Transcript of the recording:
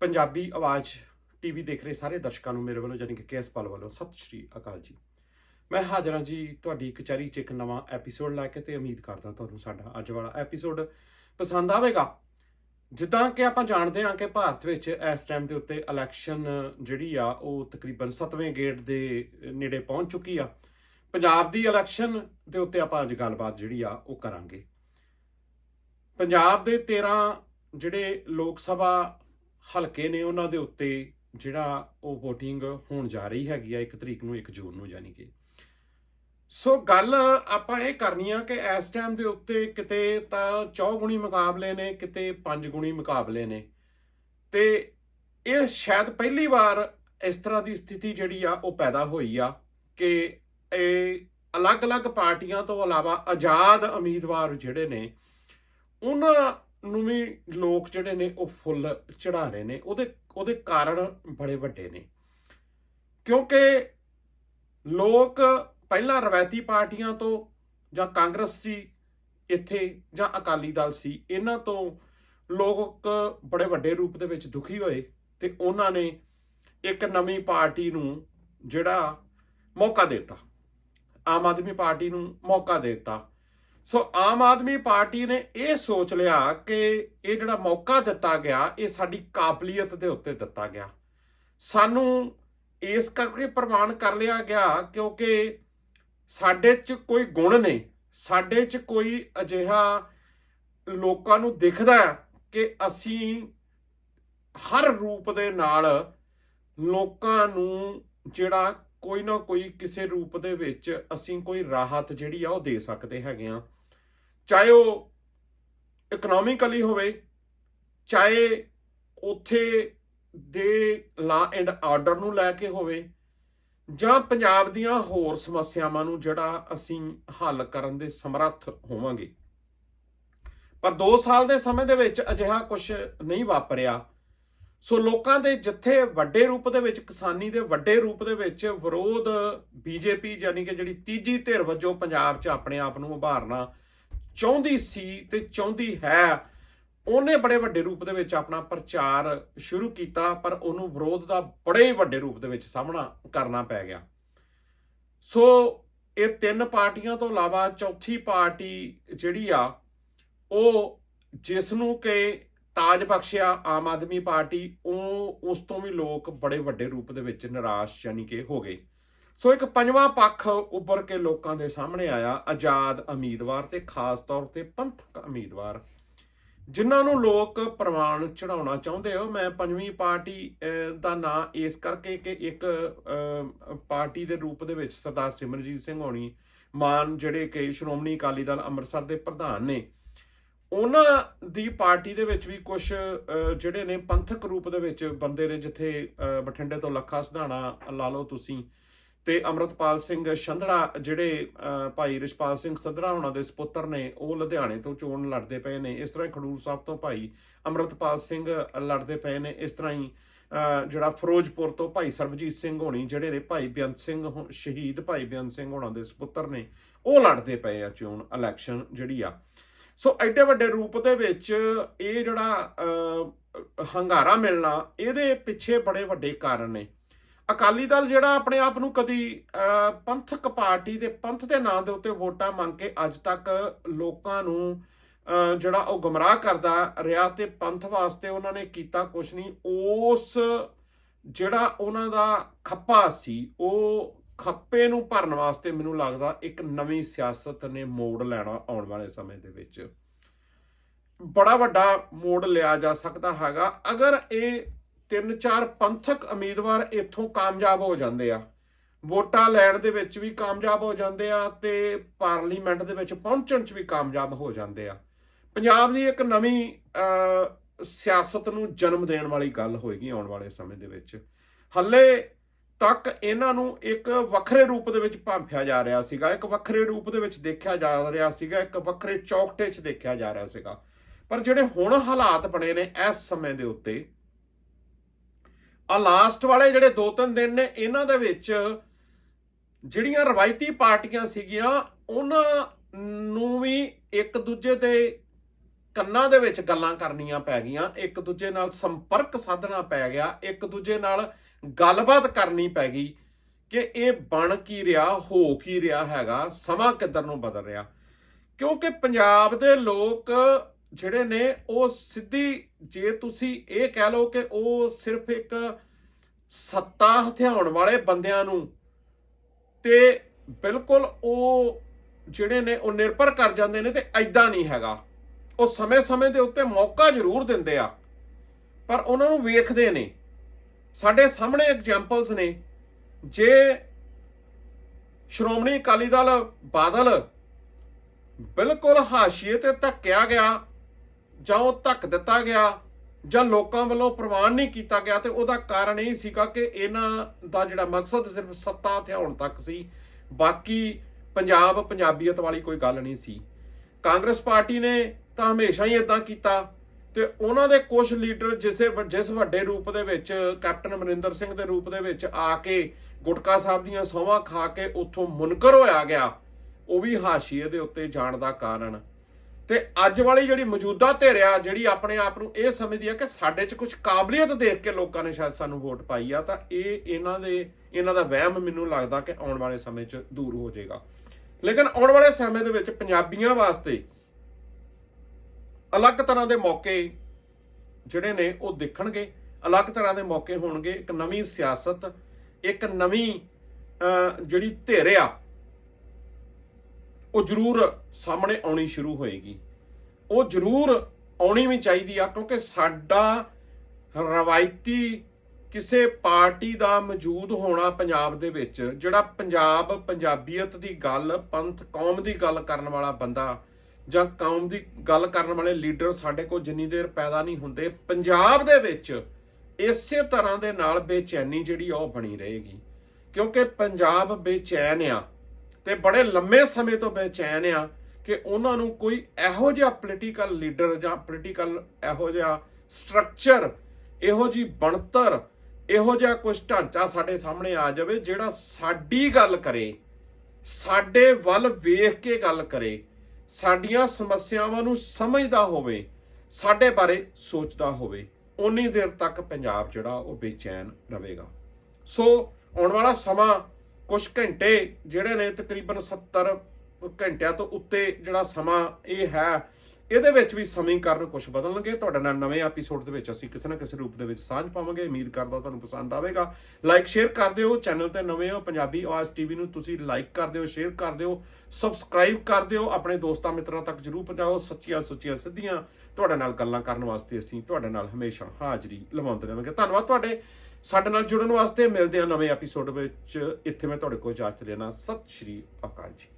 ਪੰਜਾਬੀ ਆਵਾਜ਼ ਟੀਵੀ ਦੇਖ ਰਹੇ ਸਾਰੇ ਦਰਸ਼ਕਾਂ ਨੂੰ ਮੇਰੇ ਵੱਲੋਂ ਯਾਨੀ ਕਿ ਕੇਐਸ ਪਲ ਵੱਲੋਂ ਸਤਿ ਸ਼੍ਰੀ ਅਕਾਲ ਜੀ। ਮੈਂ ਹਾਜ਼ਰ ਹਾਂ ਜੀ ਤੁਹਾਡੀ ਕਚਹਿਰੀ 'ਚ ਇੱਕ ਨਵਾਂ ਐਪੀਸੋਡ ਲੈ ਕੇ ਤੇ ਉਮੀਦ ਕਰਦਾ ਤੁਹਾਨੂੰ ਸਾਡਾ ਅੱਜ ਵਾਲਾ ਐਪੀਸੋਡ ਪਸੰਦ ਆਵੇਗਾ। ਜਿੱਦਾਂ ਕਿ ਆਪਾਂ ਜਾਣਦੇ ਹਾਂ ਕਿ ਭਾਰਤ ਵਿੱਚ ਇਸ ਟਾਈਮ ਦੇ ਉੱਤੇ ਇਲੈਕਸ਼ਨ ਜਿਹੜੀ ਆ, ਉਹ ਤਕਰੀਬਨ 7ਵੇਂ ਗੇੜ ਦੇ ਨੇੜੇ ਪਹੁੰਚ ਚੁੱਕੀ ਆ। ਪੰਜਾਬ ਦੀ ਇਲੈਕਸ਼ਨ ਦੇ ਉੱਤੇ ਆਪਾਂ ਅੱਜ ਗੱਲਬਾਤ ਜਿਹੜੀ ਆ, ਉਹ ਕਰਾਂਗੇ। ਪੰਜਾਬ ਦੇ 13 ਜਿਹੜੇ ਲੋਕ ਸਭਾ ਹਲਕੇ ਨੇ ਉਹਨਾਂ ਦੇ ਉੱਤੇ ਜਿਹੜਾ ਉਹ VOTING ਹੋਣ ਜਾ ਰਹੀ ਹੈਗੀ ਆ 1 ਤਰੀਕ ਨੂੰ 1 ਜੂਨ ਨੂੰ ਯਾਨੀ ਕਿ। ਸੋ ਗੱਲ ਆਪਾਂ ਇਹ ਕਰਨੀ ਆ ਕਿ ਇਸ ਟਾਈਮ ਦੇ ਉੱਤੇ ਕਿਤੇ ਤਾਂ ਚੌਗੁਣੀ ਮੁਕਾਬਲੇ ਨੇ, ਕਿਤੇ ਪੰਜ ਗੁਣੀ ਮੁਕਾਬਲੇ ਨੇ। ਤੇ ਇਹ ਸ਼ਾਇਦ ਪਹਿਲੀ ਵਾਰ ਇਸ ਤਰ੍ਹਾਂ ਦੀ ਸਥਿਤੀ ਜਿਹੜੀ ਆ ਉਹ ਪੈਦਾ ਹੋਈ ਆ ਕਿ ਇਹ ਅਲੱਗ-ਅਲੱਗ ਪਾਰਟੀਆਂ ਤੋਂ ਇਲਾਵਾ ਆਜ਼ਾਦ ਉਮੀਦਵਾਰ ਜਿਹੜੇ ਨੇ, ਉਹਨਾਂ ਨੂੰ ਵੀ ਲੋਕ ਜਿਹੜੇ ਨੇ ਉਹ ਫੁੱਲ ਚੜਾ ਰਹੇ ਨੇ, ਉਹਦੇ ਉਹਦੇ ਕਾਰਨ ਬੜੇ ਵੱਡੇ ਨੇ। ਕਿਉਂਕਿ ਲੋਕ ਪਹਿਲਾਂ ਰਵਾਇਤੀ ਪਾਰਟੀਆਂ ਤੋਂ ਜਾਂ ਕਾਂਗਰਸ ਸੀ, ਇੱਥੇ ਜਾਂ ਅਕਾਲੀ ਦਲ ਸੀ, ਇਹਨਾਂ ਤੋਂ ਲੋਕ ਬੜੇ ਵੱਡੇ ਰੂਪ ਦੇ ਵਿੱਚ ਦੁਖੀ ਹੋਏ ਤੇ ਉਹਨਾਂ ਨੇ ਇੱਕ ਨਵੀਂ ਪਾਰਟੀ ਨੂੰ ਜਿਹੜਾ ਮੌਕਾ ਦਿੱਤਾ। ਆਮ ਆਦਮੀ ਪਾਰਟੀ ਨੂੰ ਮੌਕਾ ਦਿੱਤਾ। ਸੋ ਆਮ ਆਦਮੀ ਪਾਰਟੀ ਨੇ ਇਹ ਸੋਚ ਲਿਆ ਕਿ ਇਹ ਜਿਹੜਾ ਮੌਕਾ ਦਿੱਤਾ ਗਿਆ, ਇਹ ਸਾਡੀ ਕਾਬਲੀਅਤ ਦੇ ਉੱਤੇ ਦਿੱਤਾ ਗਿਆ। ਸਾਨੂੰ ਇਸ ਕਰਕੇ ਪ੍ਰਵਾਨ ਕਰ ਲਿਆ ਗਿਆ ਕਿਉਂਕਿ ਸਾਡੇ 'ਚ ਕੋਈ ਗੁਣ ਨੇ ਸਾਡੇ 'ਚ ਕੋਈ ਅਜਿਹਾ ਲੋਕਾਂ ਨੂੰ ਦਿਖਦਾ ਕਿ ਅਸੀਂ ਹਰ ਰੂਪ ਦੇ ਨਾਲ ਲੋਕਾਂ ਨੂੰ ਜਿਹੜਾ ਕੋਈ ਨਾ ਕੋਈ ਕਿਸੇ ਰੂਪ ਦੇ ਵਿੱਚ ਅਸੀਂ ਕੋਈ ਰਾਹਤ ਜਿਹੜੀ ਆ ਉਹ ਦੇ ਸਕਦੇ ਹੈਗੇ ਆ। ਚਾਹੇ ਉਹ ਇਕਨੋਮਿਕਲੀ ਹੋਵੇ, ਚਾਹੇ ਉਥੇ ਦੇ ਲਾ ਐਂਡ ਆਰਡਰ ਨੂੰ ਲੈ ਕੇ ਹੋਵੇ, ਜਾਂ ਪੰਜਾਬ ਦੀਆਂ ਹੋਰ ਸਮੱਸਿਆਵਾਂ ਨੂੰ ਜਿਹੜਾ ਅਸੀਂ ਹੱਲ ਕਰਨ ਦੇ ਸਮਰੱਥ ਹੋਵਾਂਗੇ। ਪਰ 2 ਸਾਲ ਦੇ ਸਮੇਂ ਦੇ ਵਿੱਚ ਅਜਿਹਾ ਕੁਝ ਨਹੀਂ ਵਾਪਰਿਆ। ਸੋ ਲੋਕਾਂ ਦੇ ਜਿੱਥੇ ਵੱਡੇ ਰੂਪ ਦੇ ਵਿੱਚ, ਕਿਸਾਨੀ ਦੇ ਵੱਡੇ ਰੂਪ ਦੇ ਵਿੱਚ ਵਿਰੋਧ ਬੀਜੇਪੀ ਯਾਨੀ ਕਿ ਜਿਹੜੀ ਤੀਜੀ ਧਿਰ ਵਜੋਂ ਪੰਜਾਬ 'ਚ ਆਪਣੇ ਆਪ ਨੂੰ ਉਭਾਰਨਾ ਚਾਹੁੰਦੀ ਸੀ ਤੇ ਚਾਹੁੰਦੀ ਹੈ, ਉਹਨੇ ਬੜੇ ਵੱਡੇ ਰੂਪ ਦੇ ਵਿੱਚ ਆਪਣਾ ਪ੍ਰਚਾਰ ਸ਼ੁਰੂ ਕੀਤਾ, ਪਰ ਉਹਨੂੰ ਵਿਰੋਧ ਦਾ ਬੜੇ ਵੱਡੇ ਰੂਪ ਦੇ ਵਿੱਚ ਸਾਹਮਣਾ ਕਰਨਾ ਪੈ ਗਿਆ। ਸੋ ਇਹ ਤਿੰਨ ਪਾਰਟੀਆਂ ਤੋਂ ਇਲਾਵਾ ਚੌਥੀ ਪਾਰਟੀ ਜਿਹੜੀ ਆ, ਉਹ ਜਿਸ ਨੂੰ ਕਿ ਤਾਜ ਬਖਸ਼ਿਆ ਆਮ ਆਦਮੀ ਪਾਰਟੀ ਉਹ ਉਸ ਤੋਂ ਵੀ ਲੋਕ ਬੜੇ ਵੱਡੇ ਰੂਪ ਦੇ ਵਿੱਚ ਨਿਰਾਸ਼ ਯਾਨੀ ਕਿ ਹੋ ਗਏ। ਸੋ ਇੱਕ ਪੰਜਵਾਂ ਪੱਖ ਉੱਭਰ ਕੇ ਲੋਕਾਂ ਦੇ ਸਾਹਮਣੇ ਆਇਆ ਆਜ਼ਾਦ ਉਮੀਦਵਾਰ ਤੇ ਖਾਸ ਤੌਰ ਤੇ ਪੰਥਕ ਉਮੀਦਵਾਰ। ਜਿਨ੍ਹਾਂ ਨੂੰ ਲੋਕ ਪ੍ਰਵਾਨ ਚੜਾਉਣਾ ਚਾਹੁੰਦੇ ਹੋ ਮੈਂ ਪੰਜਵੀਂ ਪਾਰਟੀ ਅਹ, ਦਾ ਨਾਂ ਇਸ ਕਰਕੇ ਕਿ ਇੱਕ ਅਹ, ਪਾਰਟੀ ਦੇ ਰੂਪ ਦੇ ਵਿੱਚ ਸਰਦਾਰ ਸਿਮਰਜੀਤ ਸਿੰਘ ਹੋਣੀ ਮਾਨ ਜਿਹੜੇ ਕਿ ਸ਼੍ਰੋਮਣੀ ਅਕਾਲੀ ਦਲ ਅੰਮ੍ਰਿਤਸਰ ਦੇ ਪ੍ਰਧਾਨ ਨੇ ਉਹਨਾਂ ਦੀ ਪਾਰਟੀ ਦੇ ਵਿੱਚ ਵੀ ਕੁਝ ਜਿਹੜੇ ਨੇ ਪੰਥਕ ਰੂਪ ਦੇ ਵਿੱਚ ਬੰਦੇ ਨੇ ਜਿੱਥੇ ਬਠਿੰਡੇ ਤੋਂ ਲੱਖਾ ਸਿਧਾਣਾ ਲਾ ਲਓ ਤੁਸੀਂ ਤੇ ਅਮਰਤਪਾਲ ਸਿੰਘ ਸ਼ੰਧੜਾ ਜਿਹੜੇ ਭਾਈ ਰਿਸ਼ਪਾਲ ਸਿੰਘ ਸਧਰਾ ਉਹਨਾਂ ਦੇ ਸੁਪੁੱਤਰ ਨੇ, ਉਹ ਲੁਧਿਆਣੇ ਤੋਂ ਚੋਣ ਲੜਦੇ ਪਏ ਨੇ। ਇਸ ਤਰ੍ਹਾਂ ਹੀ ਖਡੂਰ ਸਾਹਿਬ ਤੋਂ ਭਾਈ ਅਮਰਤਪਾਲ ਸਿੰਘ ਲੜਦੇ ਪਏ ਨੇ। ਇਸ ਤਰ੍ਹਾਂ ਹੀ ਜਿਹੜਾ ਫਿਰੋਜ਼ਪੁਰ ਤੋਂ ਭਾਈ ਸਰਬਜੀਤ ਸਿੰਘ ਹੋਣੀ, ਜਿਹੜੇ ਨੇ ਭਾਈ ਬੇਅੰਤ ਸਿੰਘ ਸ਼ਹੀਦ ਭਾਈ ਬੇਅੰਤ ਸਿੰਘ ਹੋਣਾ ਦੇ ਸੁਪੁੱਤਰ ਨੇ, ਉਹ ਲੜਦੇ ਪਏ ਆ ਚੋਣ ਇਲੈਕਸ਼ਨ ਜਿਹੜੀ ਆ। ਸੋ ਐਡੇ ਵੱਡੇ ਰੂਪ ਦੇ ਵਿੱਚ ਇਹ ਜਿਹੜਾ ਹੰਗਾਰਾ ਮਿਲਣਾ, ਇਹਦੇ ਪਿੱਛੇ ਬੜੇ ਵੱਡੇ ਕਾਰਨ ਨੇ। ਅਕਾਲੀ ਦਲ ਜਿਹੜਾ ਆਪਣੇ ਆਪ ਨੂੰ ਕਦੀ ਪੰਥਕ ਪਾਰਟੀ ਦੇ, ਪੰਥ ਦੇ ਨਾਂ ਦੇ ਉੱਤੇ ਵੋਟਾਂ ਮੰਗ ਕੇ ਅੱਜ ਤੱਕ ਲੋਕਾਂ ਨੂੰ ਜਿਹੜਾ ਉਹ ਗਮਰਾਹ ਕਰਦਾ ਰਿਹਾ ਤੇ ਪੰਥ ਵਾਸਤੇ ਉਹਨਾਂ ਨੇ ਕੀਤਾ ਕੁਝ ਨਹੀਂ, ਉਸ ਜਿਹੜਾ ਉਹਨਾਂ ਦਾ ਖੱਪਾ ਸੀ, ਉਹ ਖੱਪੇ ਨੂੰ ਭਰਨ ਵਾਸਤੇ ਮੈਨੂੰ ਲੱਗਦਾ ਇੱਕ ਨਵੀਂ ਸਿਆਸਤ ਨੇ ਮੋੜ ਲੈਣਾ ਆਉਣ ਵਾਲੇ ਸਮੇਂ ਦੇ ਵਿੱਚ। ਬੜਾ ਵੱਡਾ ਮੋੜ ਲਿਆ ਜਾ ਸਕਦਾ ਹੈਗਾ। ਅਗਰ ਇਹ ਤਿੰਨ ਚਾਰ ਪੰਥਕ ਉਮੀਦਵਾਰ ਇੱਥੋਂ ਕਾਮਯਾਬ ਹੋ ਜਾਂਦੇ ਆ ਵੋਟਾਂ ਲੈਣ ਦੇ ਵਿੱਚ ਵੀ ਕਾਮਯਾਬ ਹੋ ਜਾਂਦੇ ਆ ਤੇ ਪਾਰਲੀਮੈਂਟ ਦੇ ਵਿੱਚ ਪਹੁੰਚਣ 'ਚ ਵੀ ਕਾਮਯਾਬ ਹੋ ਜਾਂਦੇ ਆ। ਪੰਜਾਬ ਦੀ ਇੱਕ ਨਵੀਂ ਅਹ, ਸਿਆਸਤ ਨੂੰ ਜਨਮ ਦੇਣ ਵਾਲੀ ਗੱਲ ਹੋਏਗੀ ਆਉਣ ਵਾਲੇ ਸਮੇਂ ਦੇ ਵਿੱਚ। ਹੱਲੇ ਤੱਕ ਇਹਨਾਂ ਨੂੰ ਇੱਕ ਵੱਖਰੇ ਰੂਪ ਦੇ ਵਿੱਚ ਭਾਂਫਿਆ ਜਾ ਰਿਹਾ ਸੀਗਾ, ਇੱਕ ਵੱਖਰੇ ਰੂਪ ਦੇ ਵਿੱਚ ਦੇਖਿਆ ਜਾ ਰਿਹਾ ਸੀਗਾ, ਇੱਕ ਵੱਖਰੇ ਚੌਕਟੇ 'ਚ ਦੇਖਿਆ ਜਾ ਰਿਹਾ ਸੀਗਾ। ਪਰ ਜਿਹੜੇ ਹੁਣ ਹਾਲਾਤ ਬਣੇ ਨੇ ਇਸ ਸਮੇਂ ਦੇ ਉੱਤੇ ਆ ਲਾਸਟ ਵਾਲੇ ਜਿਹੜੇ 2-3 ਦਿਨ ਨੇ, ਇਹਨਾਂ ਦੇ ਵਿੱਚ ਜਿਹੜੀਆਂ ਰਵਾਇਤੀ ਪਾਰਟੀਆਂ ਸੀਗੀਆਂ, ਉਹਨਾਂ ਨੂੰ ਵੀ ਇੱਕ ਦੂਜੇ ਦੇ ਕੰਨਾਂ ਦੇ ਵਿੱਚ ਗੱਲਾਂ ਕਰਨੀਆਂ ਪੈ ਗਈਆਂ, ਇੱਕ ਦੂਜੇ ਨਾਲ ਸੰਪਰਕ ਸਾਧਣਾ ਪੈ ਗਿਆ, ਇੱਕ ਦੂਜੇ ਨਾਲ ਗੱਲਬਾਤ ਕਰਨੀ ਪੈ ਗਈ ਕਿ ਇਹ ਬਣ ਕੀ ਰਿਹਾ, ਹੋ ਕੀ ਰਿਹਾ ਹੈਗਾ, ਸਮਾਂ ਕਿੱਧਰ ਨੂੰ ਬਦਲ ਰਿਹਾ। ਕਿਉਂਕਿ ਪੰਜਾਬ ਦੇ ਲੋਕ ਜਿਹੜੇ ਨੇ, ਉਹ ਸਿੱਧੀ ਜੇ ਤੁਸੀਂ ਇਹ ਕਹਿ ਲਓ ਕਿ ਉਹ ਸਿਰਫ ਇੱਕ ਸੱਤਾ ਹਥਿਆਉਣ ਵਾਲੇ ਬੰਦਿਆਂ ਨੂੰ ਤੇ ਬਿਲਕੁਲ ਉਹ ਜਿਹੜੇ ਨੇ, ਉਹ ਨਿਰਭਰ ਕਰ ਜਾਂਦੇ ਨੇ ਤੇ ਐਦਾਂ ਨਹੀਂ ਹੈਗਾ। ਉਹ ਸਮੇਂ-ਸਮੇਂ ਦੇ ਉੱਤੇ ਮੌਕਾ ਜ਼ਰੂਰ ਦਿੰਦੇ ਆ, ਪਰ ਉਹਨਾਂ ਨੂੰ ਵੇਖਦੇ ਨੇ। ਸਾਡੇ ਸਾਹਮਣੇ ਐਗਜ਼ਾਮਪਲਸ ਨੇ। ਜੇ ਸ਼੍ਰੋਮਣੀ ਅਕਾਲੀ ਦਲ ਬਾਦਲ ਬਿਲਕੁਲ ਹਾਸ਼ੀਏ ਤੇ ਧੱਕਿਆ ਗਿਆ ਜਾਂ ਉਹ ਧੱਕ ਦਿੱਤਾ ਗਿਆ ਜਾਂ ਲੋਕਾਂ ਵੱਲੋਂ ਪ੍ਰਵਾਨ ਨਹੀਂ ਕੀਤਾ ਗਿਆ ਤੇ ਉਹਦਾ ਕਾਰਨ ਇਹ ਸੀਗਾ ਕਿ ਇਹਨਾਂ ਦਾ ਜਿਹੜਾ ਮਕਸਦ ਸਿਰਫ ਸੱਤਾ ਹਥਿਆਉਣ ਤੱਕ ਸੀ। ਬਾਕੀ ਪੰਜਾਬ, ਪੰਜਾਬੀਅਤ ਵਾਲੀ ਕੋਈ ਗੱਲ ਨਹੀਂ ਸੀ। ਕਾਂਗਰਸ ਪਾਰਟੀ ਨੇ ਤਾਂ ਹਮੇਸ਼ਾ ਹੀ ਇਦਾਂ ਕੀਤਾ। ਤੇ ਉਹਨਾਂ ਦੇ ਕੁਝ ਲੀਡਰ ਜਿਸੇ ਜਿਸ ਵੱਡੇ ਰੂਪ ਦੇ ਵਿੱਚ ਕੈਪਟਨ ਅਮਰਿੰਦਰ ਸਿੰਘ ਦੇ ਰੂਪ ਦੇ ਵਿੱਚ ਆ ਕੇ ਗੁਟਕਾ ਸਾਹਿਬ ਦੀਆਂ ਸੋਹਾਂ ਖਾ ਕੇ ਉੱਥੋਂ ਮੁਨਕਰ ਹੋਇਆ ਗਿਆ, ਉਹ ਵੀ ਹਾਸ਼ੀਏ ਦੇ ਉੱਤੇ ਜਾਣ ਦਾ ਕਾਰਨ। ਤੇ ਅੱਜ ਵਾਲੀ ਜਿਹੜੀ ਮੌਜੂਦਾ ਧਿਰਿਆ ਜਿਹੜੀ ਆਪਣੇ ਆਪ ਨੂੰ ਇਹ ਸਮਝਦੀ ਆ ਕਿ ਸਾਡੇ 'ਚ ਕੁਝ ਕਾਬਲੀਅਤ ਦੇਖ ਕੇ ਲੋਕਾਂ ਨੇ ਸ਼ਾਇਦ ਸਾਨੂੰ ਵੋਟ ਪਾਈ ਆ, ਤਾਂ ਇਹ ਇਹਨਾਂ ਦੇ, ਇਹਨਾਂ ਦਾ ਵਹਿਮ ਮੈਨੂੰ ਲੱਗਦਾ ਕਿ ਆਉਣ ਵਾਲੇ ਸਮੇਂ 'ਚ ਦੂਰ ਹੋ ਜਾਏਗਾ। ਲੇਕਿਨ ਆਉਣ ਵਾਲੇ ਸਮੇਂ ਦੇ ਵਿੱਚ ਪੰਜਾਬੀਆਂ ਵਾਸਤੇ ਅਲੱਗ ਤਰ੍ਹਾਂ ਦੇ ਮੌਕੇ ਜਿਹੜੇ ਨੇ ਉਹ ਦੇਖਣਗੇ, ਅਲੱਗ ਤਰ੍ਹਾਂ ਦੇ ਮੌਕੇ ਹੋਣਗੇ, ਇੱਕ ਨਵੀਂ ਸਿਆਸਤ, ਇੱਕ ਨਵੀਂ ਜਿਹੜੀ ਧਿਰ ਆ, ਉਹ ਜ਼ਰੂਰ ਸਾਹਮਣੇ ਆਉਣੀ ਸ਼ੁਰੂ ਹੋਏਗੀ। ਉਹ ਜ਼ਰੂਰ ਆਉਣੀ ਵੀ ਚਾਹੀਦੀ ਆ, ਕਿਉਂਕਿ ਸਾਡਾ ਰਵਾਇਤੀ ਕਿਸੇ ਪਾਰਟੀ ਦਾ ਮੌਜੂਦ ਹੋਣਾ ਪੰਜਾਬ ਦੇ ਵਿੱਚ, ਜਿਹੜਾ ਪੰਜਾਬ ਪੰਜਾਬੀਅਤ ਦੀ ਗੱਲ, ਪੰਥ ਕੌਮ ਦੀ ਗੱਲ ਕਰਨ ਵਾਲਾ ਬੰਦਾ ਜਾਂ ਕੌਮ ਦੀ ਗੱਲ ਕਰਨ ਵਾਲੇ ਲੀਡਰ ਸਾਡੇ ਕੋਲ ਜਿੰਨੀ ਦੇਰ ਪੈਦਾ ਨਹੀਂ ਹੁੰਦੇ, ਪੰਜਾਬ ਦੇ ਵਿੱਚ ਇਸੇ ਤਰ੍ਹਾਂ ਦੇ ਨਾਲ ਬੇਚੈਨੀ ਜਿਹੜੀ ਆ ਉਹ ਬਣੀ ਰਹੇਗੀ। ਕਿਉਂਕਿ ਪੰਜਾਬ ਬੇਚੈਨ ਆ ਤੇ ਬੜੇ ਲੰਮੇ ਸਮੇਂ ਤੋਂ ਬੇਚੈਨ ਆ ਕਿ ਉਹਨਾਂ ਨੂੰ ਕੋਈ ਇਹੋ ਜਿਹਾ ਪੋਲੀਟੀਕਲ ਲੀਡਰ ਜਾਂ ਪੋਲੀਟੀਕਲ ਇਹੋ ਜਿਹਾ ਸਟਰਕਚਰ ਇਹੋ ਜੀ ਬਣਤਰ, ਇਹੋ ਜਿਹਾ ਕੁਝ ਢਾਂਚਾ ਸਾਡੇ ਸਾਹਮਣੇ ਆ ਜਾਵੇ ਜਿਹੜਾ ਸਾਡੀ ਗੱਲ ਕਰੇ, ਸਾਡੇ ਵੱਲ ਵੇਖ ਕੇ ਗੱਲ ਕਰੇ। ਸਾਡੀਆਂ ਸਮੱਸਿਆਵਾਂ ਨੂੰ ਸਮਝਦਾ ਹੋਵੇ, ਸਾਡੇ ਬਾਰੇ ਸੋਚਦਾ ਹੋਵੇ ਉਨੀ ਦੇਰ ਤੱਕ ਪੰਜਾਬ ਜਿਹੜਾ ਉਹ ਬੇਚੈਨ ਰਹੇਗਾ। ਸੋ ਆਉਣ ਵਾਲਾ ਸਮਾਂ ਕੁਝ ਘੰਟੇ ਜਿਹੜੇ ਨੇ ਤਕਰੀਬਨ 70 ਘੰਟਿਆਂ ਤੋਂ ਉੱਤੇ ਜਿਹੜਾ ਸਮਾਂ ਇਹ ਹੈ ਇਹਦੇ ਵਿੱਚ ਵੀ ਸਮੀਕਰਨ ਕੁਝ ਬਦਲਣਗੇ। ਤੁਹਾਡੇ ਨਾਲ ਨਵੇਂ ਐਪੀਸੋਡ ਦੇ ਵਿੱਚ ਅਸੀਂ ਕਿਸੇ ਨਾ ਕਿਸੇ ਰੂਪ ਦੇ ਵਿੱਚ ਸਾਂਝ ਪਾਵਾਂਗੇ। ਉਮੀਦ ਕਰਦਾ ਤੁਹਾਨੂੰ ਪਸੰਦ ਆਵੇਗਾ। ਲਾਈਕ ਸ਼ੇਅਰ ਕਰ ਦਿਓ। ਚੈਨਲ ਤੇ ਨਵੇਂ ਹੋ ਪੰਜਾਬੀ ਆਵਾਜ਼ ਟੀਵੀ ਨੂੰ ਤੁਸੀਂ ਲਾਈਕ ਕਰ ਦਿਓ ਸ਼ੇਅਰ ਕਰ ਦਿਓ ਸਬਸਕ੍ਰਾਈਬ ਕਰ ਦਿਓ। ਆਪਣੇ ਦੋਸਤਾਂ ਮਿੱਤਰਾਂ ਤੱਕ ਜਰੂਰ ਪਹੁੰਚਾਓ। ਸੱਚੀਆਂ ਸੁੱਚੀਆਂ ਸਿੱਧੀਆਂ ਤੁਹਾਡੇ ਨਾਲ ਗੱਲਾਂ ਕਰਨ ਵਾਸਤੇ ਅਸੀਂ ਤੁਹਾਡੇ ਨਾਲ ਹਮੇਸ਼ਾ ਹਾਜ਼ਰੀ ਲਵਾਉਂਦੇ ਰਹਾਂਗੇ। ਧੰਨਵਾਦ ਤੁਹਾਡੇ। ਸਾਡੇ ਨਾਲ ਜੁੜਨ ਵਾਸਤੇ ਮਿਲਦੇ ਹਾਂ ਨਵੇਂ ਐਪੀਸੋਡ ਵਿੱਚ। ਇੱਥੇ ਮੈਂ ਤੁਹਾਡੇ ਕੋਲ ਇਜਾਜ਼ਤ ਲੈਣਾ ਸਤਿ ਸ਼੍ਰੀ ਅਕਾਲ ਜੀ।